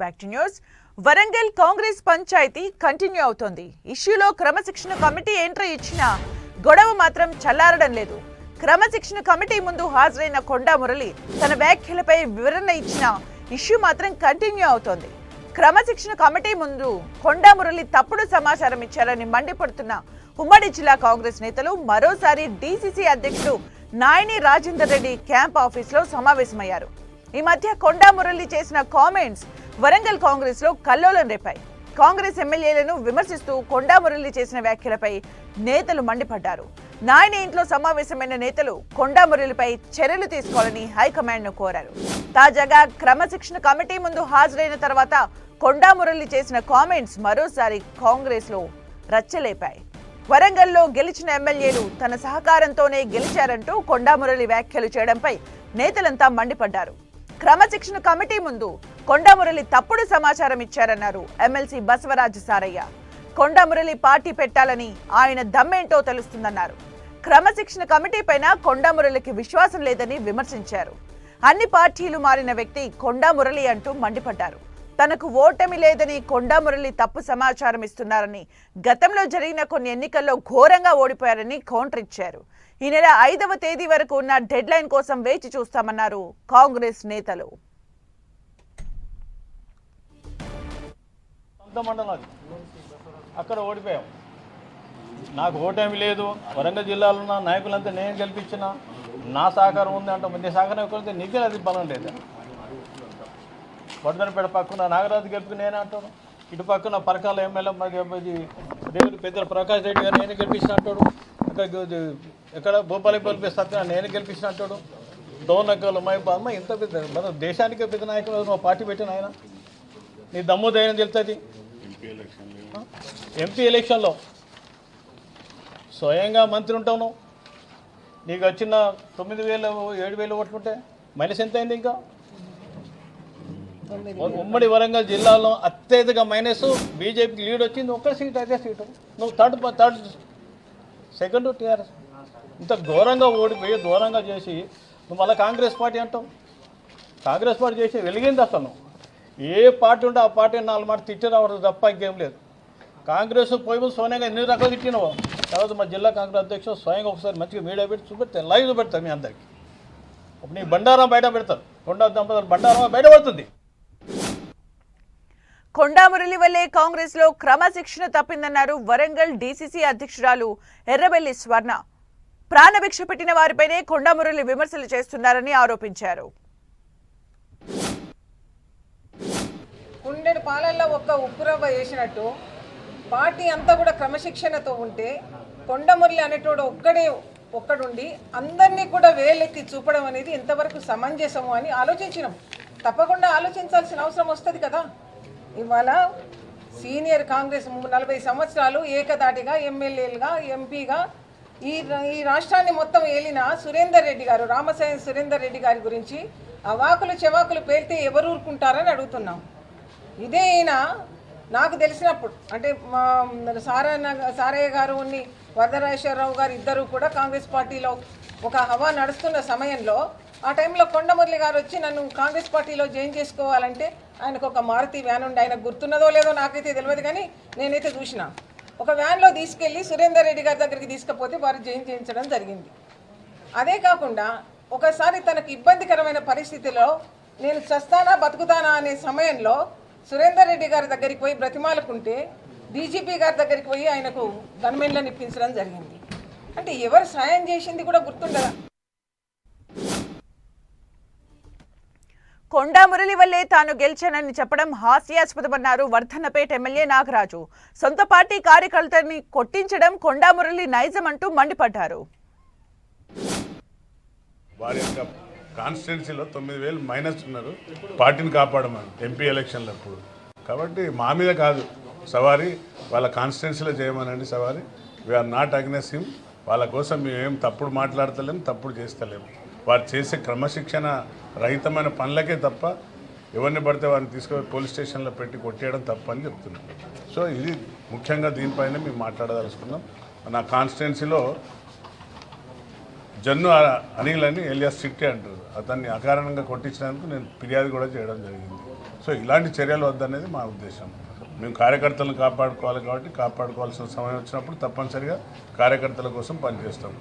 Back to news. Warangal Congress panchayati continue అవుతోంది. ఇష్యూలో క్రమశిక్షణ కమిటీ ఎంట్రీ ఇచ్చినా గొడవ మాత్రం చల్లారడం లేదు. క్రమశిక్షణ కమిటీ ముందు హాజరైన కొండా మురళి తన వ్యాఖ్యలపై వివరణ ఇచ్చిన ఇష్యూ మాత్రం కంటిన్యూ అవుతోంది. క్రమశిక్షణ కమిటీ ముందు కొండా మురళి తప్పుడు సమాచారం ఇచ్చారని మండిపడుతున్న ఉమ్మడి జిల్లా కాంగ్రెస్ నేతలు మరోసారి డీసీసీ అధ్యక్షుడు నాయని రాజేందర్ రెడ్డి క్యాంప్ ఆఫీస్లో సమావేశమయ్యారు. ఈ మధ్య కొండా మురళి చేసిన కామెంట్స్ వరంగల్ కాంగ్రెస్లో కల్లోలం రేపాయి. కాంగ్రెస్ ఎమ్మెల్యేలను విమర్శిస్తూ కొండా మురళి చేసిన వ్యాఖ్యలపై నేతలు మండిపడ్డారు. నాయన ఇంట్లో సమావేశమైన నేతలు కొండా మురళిపై చర్యలు తీసుకోవాలని హైకమాండ్ను కోరారు. తాజాగా క్రమశిక్షణ కమిటీ ముందు హాజరైన తర్వాత కొండా మురళి చేసిన కామెంట్స్ మరోసారి కాంగ్రెస్లో రచ్చలేపాయి. వరంగల్లో గెలిచిన ఎమ్మెల్యేలు తన సహకారంతోనే గెలిచారంటూ కొండా మురళి వ్యాఖ్యలు చేయడంపై నేతలంతా మండిపడ్డారు. క్రమశిక్షణ కమిటీ ముందు కొండామురళి తప్పుడు సమాచారం ఇచ్చారన్నారు ఎమ్మెల్సీ బసవరాజు సారయ్య. కొండామురళి పార్టీ పెట్టాలని ఆయన దమ్మేంటో తెలుస్తుందన్నారు. క్రమశిక్షణ కమిటీ పైన కొండామురళికి విశ్వాసం లేదని విమర్శించారు. అన్ని పార్టీలు మారిన వ్యక్తి కొండామురళి అంటూ మండిపడ్డారు. తనకు ఓటమి లేదని కొండామురళి తప్పు సమాచారం ఇస్తున్నారని గతంలో జరిగిన కొన్ని ఎన్నికల్లో ఘోరంగా ఓడిపోయారని కౌంటర్ ఇచ్చారు. ఈ నెల ఐదవ తేదీ వరకు ఉన్న డెడ్ లైన్ కోసం వేచి చూస్తామన్నారు కాంగ్రెస్ నేతలు. అక్కడ ఓడిపోయాం. నాకు ఓటమి లేదు వరంగల్ జిల్లాలో ఉన్న నాయకులంతా నేను గెలిపించిన నా సహకారం ఉంది అంటే. నీ సహకారం ఎక్కువ నీకే అది బలం లేదు? వడ్డనపేట పక్కన నాగరాజు గెలుపుకి నేనే అంటాడు ఇటు పక్కన పరకాల ఎమ్మెల్యే మరి దేవుడు పెద్దల ప్రకాష్ రెడ్డి గారు నేను గెలిపించిన అంటాడు. ఎక్కడ భూపాలి గెలిపి నేను గెలిపించిన అంటాడు. డోనకలు మైపా అమ్మ ఇంత పెద్ద మన దేశానికి పెద్ద నాయకులు మా పార్టీ పెట్టిన ఆయన. నీ దమ్ము ధైర్యం తెలుస్తుంది. ఎంపీ ఎలక్షన్లో స్వయంగా మంత్రి ఉంటావు నువ్వు. నీకు వచ్చిన తొమ్మిది వేలు ఏడు వేలు ఓట్లుంటే మైనస్ ఎంత అయింది ఇంకా? ఉమ్మడి వరంగల్ జిల్లాలో అత్యధిక మైనస్ బీజేపీకి లీడ్ వచ్చింది. ఒక్క సీట్ అదే సీటు. నువ్వు థర్డ్ థర్డ్ సెకండ్ టీఆర్ఎస్. ఇంత ఘోరంగా ఓడిపోయి ఘోరంగా చేసి నువ్వు మళ్ళీ కాంగ్రెస్ పార్టీ అంటావు? కాంగ్రెస్ పార్టీ చేసి వెలిగింది అసలు. ఏ పార్టీ ఉంటే ఆ పార్టీ నాలుగు మాట తిట్టి రావడం తప్ప ఇంకేం లేదు. కాంగ్రెస్ పోయి సోనియాగా ఎన్ని రకాలు తిట్టినావు? తర్వాత మా జిల్లా కాంగ్రెస్ అధ్యక్షుడు స్వయంగా ఒకసారి మంచిగా మీడియా పెట్టి చూపెడతాను లైవ్ చూపెడతాను మీ అందరికి. నీ బండారం బయట పెడతారు. కొండ దంపతులు బండారం బయట పడుతుంది. కొండామురళి వల్లే కాంగ్రెస్లో క్రమశిక్షణ తప్పిందన్నారు వరంగల్ డీసీసీ అధ్యక్షురాలు ఎర్రబెల్లి స్వర్ణ. ప్రాణభిక్ష పెట్టిన వారిపైనే కొండామురళి విమర్శలు చేస్తున్నారని ఆరోపించారు. కుండెడు పాలల్లో ఒక్క ఉప్పురవ్వ వేసినట్టు పార్టీ అంతా కూడా క్రమశిక్షణతో ఉంటే కొండమురళి అనేటోడు ఒక్కడే ఒక్కడుండి అందరినీ కూడా వేలెత్తి చూపడం అనేది ఎంతవరకు సమంజసము అని ఆలోచించినాం. తప్పకుండా ఆలోచించాల్సిన అవసరం వస్తుంది కదా. ఇవాళ సీనియర్ కాంగ్రెస్ నలభై సంవత్సరాలు ఏకదాటిగా ఎమ్మెల్యేలుగా ఎంపీగా ఈ ఈ రాష్ట్రాన్ని మొత్తం ఏలిన సురేందర్ రెడ్డి గారు రామసాయం సురేందర్ రెడ్డి గారి గురించి అవాకులు చెవాకులు పేలితే ఎవరు ఊరుకుంటారని అడుగుతున్నాం. ఇదే ఈయన నాకు తెలిసినప్పుడు అంటే మా సారన్న సారయ్య గారు ఉన్ని వరదరాజేశ్వరరావు గారు ఇద్దరు కూడా కాంగ్రెస్ పార్టీలో ఒక హవా నడుస్తున్న సమయంలో ఆ టైంలో కొండమురళి గారు వచ్చి నన్ను కాంగ్రెస్ పార్టీలో జాయిన్ చేసుకోవాలంటే ఆయనకు ఒక మారుతి వ్యాన్ ఉండి ఆయన గుర్తున్నదో లేదో నాకైతే తెలియదు కానీ నేనైతే చూసిన. ఒక వ్యాన్లో తీసుకెళ్ళి సురేందర్ రెడ్డి గారి దగ్గరికి తీసుకపోతే వారు జాయిన్ చేయించడం జరిగింది. అదే కాకుండా ఒకసారి తనకు ఇబ్బందికరమైన పరిస్థితిలో నేను చస్తానా బతుకుతానా అనే సమయంలో సురేందర్ రెడ్డి గారి దగ్గరికి పోయి బ్రతిమాలకుంటే డీజీపీ గారి దగ్గరికి పోయి ఆయనకు గన్మెన్లను ఇప్పించడం జరిగింది. అంటే ఎవరు సాయం చేసింది కూడా గుర్తుండదా? కొండా మురళి వల్లే తాను గెలిచానని చెప్పడం హాస్యాస్పదమన్నారు వర్ధన్నపేట ఎమ్మెల్యే నాగరాజు. సొంత పార్టీ కార్యకర్తని కొట్టించడం కొండా మురళి నైజం అంటూ మండిపడ్డారు. వారి యొక్క కాన్స్టిట్యున్సీలో తొమ్మిది వేలు మైనస్ ఉన్నారు. పార్టీని కాపాడమని ఎంపీ ఎలక్షన్లు అప్పుడు. కాబట్టి మా మీద కాదు. సవారీ వాళ్ళ కాన్స్టిట్యున్సీలో చేయమనండి సవారీ. వీఆర్ నాట్ అగ్నెస్ హిమ్ వాళ్ళ కోసం మేమేం తప్పుడు మాట్లాడతలేము తప్పుడు చేస్తలేము వారు చేసే క్రమశిక్షణ రహితమైన పనులకే తప్ప ఎవరిని పడితే వారిని తీసుకొని పోలీస్ స్టేషన్లో పెట్టి కొట్టేయడం తప్పని చెప్తున్నాం సో ఇది ముఖ్యంగా దీనిపైన మేము మాట్లాడదలుచుకున్నాం. నా కాన్స్టిట్యున్సీలో జన్ను అనిల్ అని ఎలియా సిక్టే అంటారు. అతన్ని అకారణంగా కొట్టించినందుకు నేను ఫిర్యాదు కూడా చేయడం జరిగింది. సో ఇలాంటి చర్యలు వద్దనేది మా ఉద్దేశం. మేము కార్యకర్తలను కాపాడుకోవాలి కాబట్టి కాపాడుకోవాల్సిన సమయం వచ్చినప్పుడు తప్పనిసరిగా కార్యకర్తల కోసం పనిచేస్తాం.